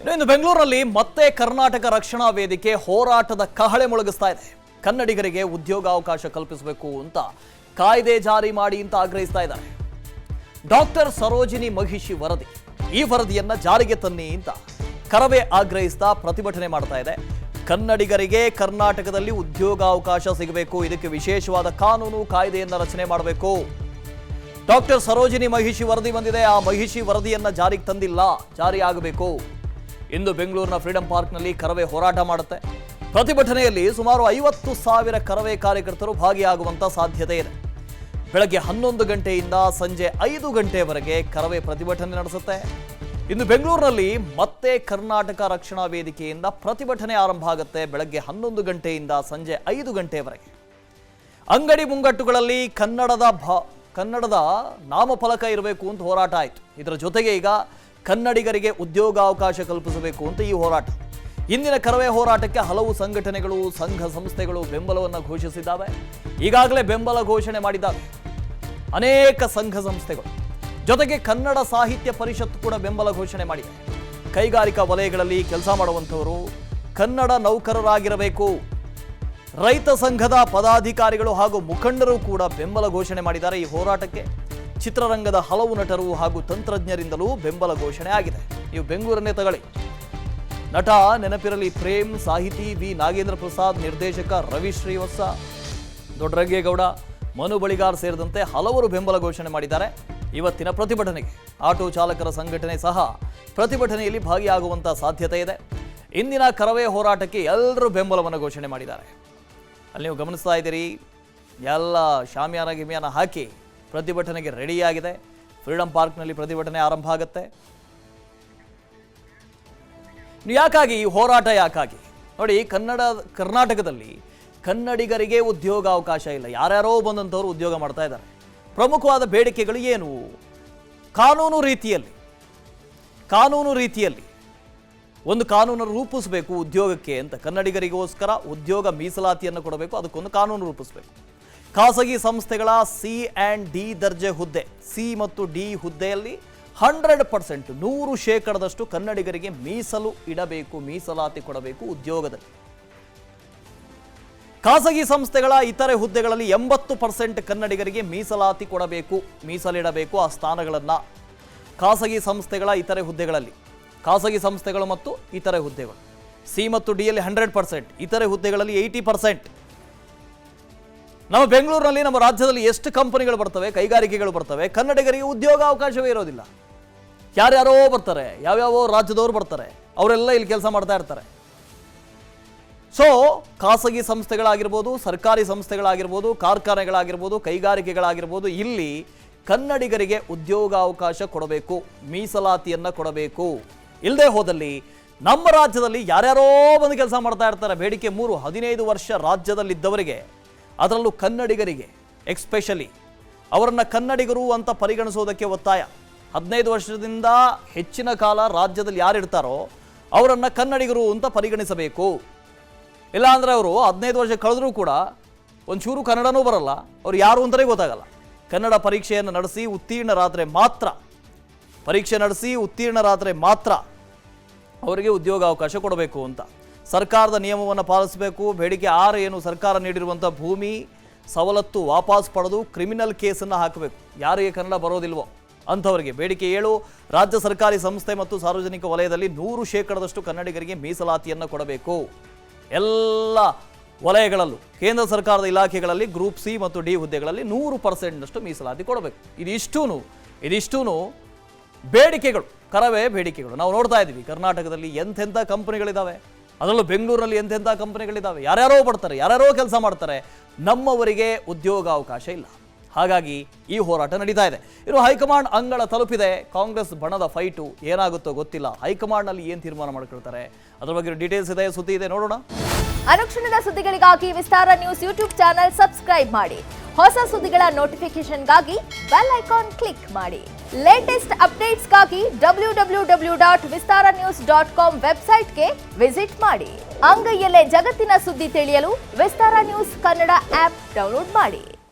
ಇನ್ನು ಬೆಂಗಳೂರಲ್ಲಿ ಮತ್ತೆ ಕರ್ನಾಟಕ ರಕ್ಷಣಾ ವೇದಿಕೆ ಹೋರಾಟದ ಕಹಳೆ ಮೊಳಗಿಸ್ತಾ ಇದೆ. ಕನ್ನಡಿಗರಿಗೆ ಉದ್ಯೋಗಾವಕಾಶ ಕಲ್ಪಿಸಬೇಕು ಅಂತ ಕಾಯ್ದೆ ಜಾರಿ ಮಾಡಿ ಅಂತ ಆಗ್ರಹಿಸ್ತಾ ಇದ್ದಾರೆ. ಡಾಕ್ಟರ್ ಸರೋಜಿನಿ ಮಹಿಷಿ ವರದಿ. ಈ ವರದಿಯನ್ನ ಜಾರಿಗೆ ತನ್ನಿ ಅಂತ ಕರವೇ ಆಗ್ರಹಿಸ್ತಾ ಪ್ರತಿಭಟನೆ ಮಾಡ್ತಾ ಇದೆ. ಕನ್ನಡಿಗರಿಗೆ ಕರ್ನಾಟಕದಲ್ಲಿ ಉದ್ಯೋಗಾವಕಾಶ ಸಿಗಬೇಕು. ಇದಕ್ಕೆ ವಿಶೇಷವಾದ ಕಾನೂನು ಕಾಯ್ದೆಯನ್ನ ರಚನೆ ಮಾಡಬೇಕು. ಡಾಕ್ಟರ್ ಸರೋಜಿನಿ ಮಹಿಷಿ ವರದಿ ಬಂದಿದೆ. ಆ ಮಹಿಷಿ ವರದಿಯನ್ನ ಜಾರಿಗೆ ತಂದಿಲ್ಲ. ಜಾರಿ ಆಗಬೇಕು. ಇಂದು ಬೆಂಗಳೂರಿನ ಫ್ರೀಡಂ ಪಾರ್ಕ್ನಲ್ಲಿ ಕರವೇ ಹೋರಾಟ ಮಾಡುತ್ತೆ. ಪ್ರತಿಭಟನೆಯಲ್ಲಿ ಸುಮಾರು ಐವತ್ತು ಸಾವಿರ ಕರವೇ ಕಾರ್ಯಕರ್ತರು ಭಾಗಿಯಾಗುವಂತ ಸಾಧ್ಯತೆ ಇದೆ. ಬೆಳಗ್ಗೆ ಹನ್ನೊಂದು ಗಂಟೆಯಿಂದ ಸಂಜೆ ಐದು ಗಂಟೆವರೆಗೆ ಕರವೇ ಪ್ರತಿಭಟನೆ ನಡೆಸುತ್ತೆ. ಇಂದು ಬೆಂಗಳೂರಿನಲ್ಲಿ ಮತ್ತೆ ಕರ್ನಾಟಕ ರಕ್ಷಣಾ ವೇದಿಕೆಯಿಂದ ಪ್ರತಿಭಟನೆ ಆರಂಭ ಆಗುತ್ತೆ ಬೆಳಗ್ಗೆ ಹನ್ನೊಂದು ಗಂಟೆಯಿಂದ ಸಂಜೆ ಐದು ಗಂಟೆವರೆಗೆ. ಅಂಗಡಿ ಮುಂಗಟ್ಟುಗಳಲ್ಲಿ ಕನ್ನಡದ ಭಾ, ಕನ್ನಡದ ನಾಮಫಲಕ ಇರಬೇಕು ಅಂತ ಹೋರಾಟ ಆಯಿತು. ಇದರ ಜೊತೆಗೆ ಈಗ ಕನ್ನಡಿಗರಿಗೆ ಉದ್ಯೋಗಾವಕಾಶ ಕಲ್ಪಿಸಬೇಕು ಅಂತ ಈ ಹೋರಾಟ. ಇಂದಿನ ಕರವೇ ಹೋರಾಟಕ್ಕೆ ಹಲವು ಸಂಘಟನೆಗಳು, ಸಂಘ ಸಂಸ್ಥೆಗಳು ಬೆಂಬಲವನ್ನು ಘೋಷಿಸಿದ್ದಾವೆ. ಈಗಾಗಲೇ ಬೆಂಬಲ ಘೋಷಣೆ ಮಾಡಿದ್ದಾವೆ. ಅನೇಕ ಸಂಘ ಸಂಸ್ಥೆಗಳು. ಜೊತೆಗೆ ಕನ್ನಡ ಸಾಹಿತ್ಯ ಪರಿಷತ್ತು ಕೂಡ ಬೆಂಬಲ ಘೋಷಣೆ ಮಾಡಿದೆ. ಕೈಗಾರಿಕಾ ವಲಯಗಳಲ್ಲಿ ಕೆಲಸ ಮಾಡುವಂಥವರು ಕನ್ನಡ ನೌಕರರಾಗಿರಬೇಕು. ರೈತ ಸಂಘದ ಪದಾಧಿಕಾರಿಗಳು ಹಾಗೂ ಮುಖಂಡರು ಕೂಡ ಬೆಂಬಲ ಘೋಷಣೆ ಮಾಡಿದ್ದಾರೆ ಈ ಹೋರಾಟಕ್ಕೆ. ಚಿತ್ರರಂಗದ ಹಲವು ನಟರು ಹಾಗೂ ತಂತ್ರಜ್ಞರಿಂದಲೂ ಬೆಂಬಲ ಘೋಷಣೆ ಆಗಿದೆ. ನೀವು ಬೆಂಗಳೂರನ್ನೇ ತಗೊಳ್ಳಿ. ನಟ ನೆನಪಿರಲಿ ಪ್ರೇಮ್, ಸಾಹಿತಿ ವಿ. ನಾಗೇಂದ್ರ ಪ್ರಸಾದ್, ನಿರ್ದೇಶಕ ರವಿ ಶ್ರೀವತ್ಸ, ದೊಡ್ಡರಂಗೇಗೌಡ, ಮನು ಬಳಿಗಾರ್ ಸೇರಿದಂತೆ ಹಲವರು ಬೆಂಬಲ ಘೋಷಣೆ ಮಾಡಿದ್ದಾರೆ. ಇವತ್ತಿನ ಪ್ರತಿಭಟನೆಗೆ ಆಟೋ ಚಾಲಕರ ಸಂಘಟನೆ ಸಹ ಪ್ರತಿಭಟನೆಯಲ್ಲಿ ಭಾಗಿಯಾಗುವಂತ ಸಾಧ್ಯತೆ ಇದೆ. ಇಂದಿನ ಕರವೇ ಹೋರಾಟಕ್ಕೆ ಎಲ್ಲರೂ ಬೆಂಬಲವನ್ನು ಘೋಷಣೆ ಮಾಡಿದ್ದಾರೆ. ಅಲ್ಲಿ ನೀವು ಗಮನಿಸ್ತಾ ಇದ್ದೀರಿ, ಎಲ್ಲ ಶಾಮಿಯಾನ ಗಿಮಿಯಾನ ಹಾಕಿ ಪ್ರತಿಭಟನೆಗೆ ರೆಡಿಯಾಗಿದೆ. ಫ್ರೀಡಂ ಪಾರ್ಕ್ನಲ್ಲಿ ಪ್ರತಿಭಟನೆ ಆರಂಭ ಆಗುತ್ತೆ. ಯಾಕಾಗಿ ಈ ಹೋರಾಟ ಯಾಕಾಗಿ? ನೋಡಿ, ಕನ್ನಡ, ಕರ್ನಾಟಕದಲ್ಲಿ ಕನ್ನಡಿಗರಿಗೆ ಉದ್ಯೋಗ ಅವಕಾಶ ಇಲ್ಲ. ಯಾರ್ಯಾರೋ ಬಂದಂಥವ್ರು ಉದ್ಯೋಗ ಮಾಡ್ತಾ ಇದ್ದಾರೆ. ಪ್ರಮುಖವಾದ ಬೇಡಿಕೆಗಳು ಏನು? ಕಾನೂನು ರೀತಿಯಲ್ಲಿ ಕಾನೂನು ರೀತಿಯಲ್ಲಿ ಒಂದು ಕಾನೂನು ರೂಪಿಸಬೇಕು ಉದ್ಯೋಗಕ್ಕೆ ಅಂತ. ಕನ್ನಡಿಗರಿಗೋಸ್ಕರ ಉದ್ಯೋಗ ಮೀಸಲಾತಿಯನ್ನು ಕೊಡಬೇಕು, ಅದಕ್ಕೊಂದು ಕಾನೂನು ರೂಪಿಸಬೇಕು. ಖಾಸಗಿ ಸಂಸ್ಥೆಗಳ ಸಿ ಆ್ಯಂಡ್ ಡಿ ದರ್ಜೆ ಹುದ್ದೆ, ಸಿ ಮತ್ತು ಡಿ ಹುದ್ದೆಯಲ್ಲಿ ಹಂಡ್ರೆಡ್ ಪರ್ಸೆಂಟ್ ನೂರು ಶೇಕಡದಷ್ಟು ಕನ್ನಡಿಗರಿಗೆ ಮೀಸಲು ಇಡಬೇಕು, ಮೀಸಲಾತಿ ಕೊಡಬೇಕು ಉದ್ಯೋಗದಲ್ಲಿ. ಖಾಸಗಿ ಸಂಸ್ಥೆಗಳ ಇತರೆ ಹುದ್ದೆಗಳಲ್ಲಿ ಎಂಬತ್ತು ಪರ್ಸೆಂಟ್ ಕನ್ನಡಿಗರಿಗೆ ಮೀಸಲಾತಿ ಕೊಡಬೇಕು, ಮೀಸಲಿಡಬೇಕು ಆ ಸ್ಥಾನಗಳನ್ನು ಖಾಸಗಿ ಸಂಸ್ಥೆಗಳ ಇತರೆ ಹುದ್ದೆಗಳಲ್ಲಿ. ಖಾಸಗಿ ಸಂಸ್ಥೆಗಳು ಮತ್ತು ಇತರೆ ಹುದ್ದೆಗಳು. ಸಿ ಮತ್ತು ಡಿಯಲ್ಲಿ ಹಂಡ್ರೆಡ್ ಪರ್ಸೆಂಟ್, ಇತರೆ ಹುದ್ದೆಗಳಲ್ಲಿ ಏಯ್ಟಿ ಪರ್ಸೆಂಟ್. ನಮ್ಮ ಬೆಂಗಳೂರಿನಲ್ಲಿ ನಮ್ಮ ರಾಜ್ಯದಲ್ಲಿ ಎಷ್ಟು ಕಂಪನಿಗಳು ಬರ್ತವೆ, ಕೈಗಾರಿಕೆಗಳು ಬರ್ತವೆ, ಕನ್ನಡಿಗರಿಗೆ ಉದ್ಯೋಗ ಅವಕಾಶವೇ ಇರೋದಿಲ್ಲ. ಯಾರ್ಯಾರೋ ಬರ್ತಾರೆ, ಯಾವ್ಯಾವ ರಾಜ್ಯದವರು ಬರ್ತಾರೆ, ಅವರೆಲ್ಲ ಇಲ್ಲಿ ಕೆಲಸ ಮಾಡ್ತಾ ಇರ್ತಾರೆ. ಸೊ ಖಾಸಗಿ ಸಂಸ್ಥೆಗಳಾಗಿರ್ಬೋದು, ಸರ್ಕಾರಿ ಸಂಸ್ಥೆಗಳಾಗಿರ್ಬೋದು, ಕಾರ್ಖಾನೆಗಳಾಗಿರ್ಬೋದು, ಕೈಗಾರಿಕೆಗಳಾಗಿರ್ಬೋದು, ಇಲ್ಲಿ ಕನ್ನಡಿಗರಿಗೆ ಉದ್ಯೋಗಾವಕಾಶ ಕೊಡಬೇಕು, ಮೀಸಲಾತಿಯನ್ನು ಕೊಡಬೇಕು. ಇಲ್ಲದೆ ಹೋದಲ್ಲಿ ನಮ್ಮ ರಾಜ್ಯದಲ್ಲಿ ಯಾರ್ಯಾರೋ ಬಂದು ಕೆಲಸ ಮಾಡ್ತಾ ಇರ್ತಾರೆ, ಬೇಡಿಕೆ ಮೂರು, ಹದಿನೈದು ವರ್ಷ ರಾಜ್ಯದಲ್ಲಿದ್ದವರಿಗೆ. ಅದರಲ್ಲೂ ಕನ್ನಡಿಗರಿಗೆ ಎಕ್ಸ್ಪೆಷಲಿ ಅವರನ್ನು ಕನ್ನಡಿಗರು ಅಂತ ಪರಿಗಣಿಸೋದಕ್ಕೆ ಒತ್ತಾಯ. ಹದಿನೈದು ವರ್ಷದಿಂದ ಹೆಚ್ಚಿನ ಕಾಲ ರಾಜ್ಯದಲ್ಲಿ ಯಾರಿರ್ತಾರೋ ಅವರನ್ನು ಕನ್ನಡಿಗರು ಅಂತ ಪರಿಗಣಿಸಬೇಕು. ಇಲ್ಲಾಂದರೆ ಅವರು ಹದಿನೈದು ವರ್ಷ ಕಳೆದರೂ ಕೂಡ ಒಂಚೂರು ಕನ್ನಡನೂ ಬರಲ್ಲ, ಅವ್ರು ಯಾರು ಅಂತಲೇ ಗೊತ್ತಾಗಲ್ಲ. ಕನ್ನಡ ಪರೀಕ್ಷೆಯನ್ನು ನಡೆಸಿ ಉತ್ತೀರ್ಣರಾದರೆ ಮಾತ್ರ, ಪರೀಕ್ಷೆ ನಡೆಸಿ ಉತ್ತೀರ್ಣರಾದರೆ ಮಾತ್ರ ಅವರಿಗೆ ಉದ್ಯೋಗಾವಕಾಶ ಕೊಡಬೇಕು ಅಂತ. ಸರ್ಕಾರದ ನಿಯಮವನ್ನು ಪಾಲಿಸಬೇಕು. ಬೇಡಿಕೆ ಆರು ಏನು ಸರ್ಕಾರ ನೀಡಿರುವಂಥ ಭೂಮಿ, ಸವಲತ್ತು ವಾಪಸ್ ಪಡೆದು ಕ್ರಿಮಿನಲ್ ಕೇಸನ್ನು ಹಾಕಬೇಕು. ಯಾರಿಗೆ ಕನ್ನಡ ಬರೋದಿಲ್ವೋ ಅಂಥವರಿಗೆ. ಬೇಡಿಕೆ ಏಳು, ರಾಜ್ಯ ಸರ್ಕಾರಿ ಸಂಸ್ಥೆ ಮತ್ತು ಸಾರ್ವಜನಿಕ ವಲಯದಲ್ಲಿ ನೂರು ಶೇಕಡದಷ್ಟು ಕನ್ನಡಿಗರಿಗೆ ಮೀಸಲಾತಿಯನ್ನು ಕೊಡಬೇಕು. ಎಲ್ಲ ವಲಯಗಳಲ್ಲೂ, ಕೇಂದ್ರ ಸರ್ಕಾರದ ಇಲಾಖೆಗಳಲ್ಲಿ ಗ್ರೂಪ್ ಸಿ ಮತ್ತು ಡಿ ಹುದ್ದೆಗಳಲ್ಲಿ ನೂರು ಪರ್ಸೆಂಟ್ನಷ್ಟು ಮೀಸಲಾತಿ ಕೊಡಬೇಕು. ಇದಿಷ್ಟೂ ಇದಿಷ್ಟೂ ಬೇಡಿಕೆಗಳು, ಕರವೇ ಬೇಡಿಕೆಗಳು. ನಾವು ನೋಡ್ತಾ ಇದ್ದೀವಿ, ಕರ್ನಾಟಕದಲ್ಲಿ ಎಂಥೆಂಥ ಕಂಪನಿಗಳಿದ್ದಾವೆ ಅದರಲ್ಲೂ ಬೆಂಗಳೂರಲ್ಲಿ ಎಂತೆಂಥ ಕಂಪನಿಗಳಿದ್ದಾವೆ ಯಾರ್ಯಾರೋ ಬರ್ತಾರೆ, ಯಾರ್ಯಾರೋ ಕೆಲಸ ಮಾಡ್ತಾರೆ, ನಮ್ಮವರಿಗೆ ಉದ್ಯೋಗಾವಕಾಶ ಇಲ್ಲ. ಹಾಗಾಗಿ ಈ ಹೋರಾಟ ನಡೀತಾ ಇದೆ. ಇನ್ನು ಹೈಕಮಾಂಡ್ ಅಂಗಳ ತಲುಪಿದೆ. ಕಾಂಗ್ರೆಸ್ ಬಣದ ಫೈಟು ಏನಾಗುತ್ತೋ ಗೊತ್ತಿಲ್ಲ. ಹೈಕಮಾಂಡ್ನಲ್ಲಿ ಏನು ತೀರ್ಮಾನ ಮಾಡ್ಕೊಳ್ತಾರೆ? ಅದ್ರ ಬಗ್ಗೆ ಡೀಟೇಲ್ಸ್ ಇದೆ, ಸುದ್ದಿ ಇದೆ, ನೋಡೋಣ. ಅನುಕ್ಷಣದ ಸುದ್ದಿಗಳಿಗಾಗಿ Vistara news YouTube channel subscribe ಮಾಡಿ. ಹೊಸ ಸುದ್ದಿಗಳ ನೋಟಿಫಿಕೇಶನ್ಗಾಗಿ ಬೆಲ್ ಐಕಾನ್ ಕ್ಲಿಕ್ ಮಾಡಿ. Latest ಅಪ್ಡೇಟ್ಸ್ಗಾಗಿ W W W dot Vistara news dot com ವೆಬ್ಸೈಟ್ಗೆ ವಿಸಿಟ್ ಮಾಡಿ. ಅಂಗೈಯಲ್ಲೇ ಜಗತ್ತಿನ ಸುದ್ದಿ ತಿಳಿಯಲು Vistara news Kannada app download ಮಾಡಿ.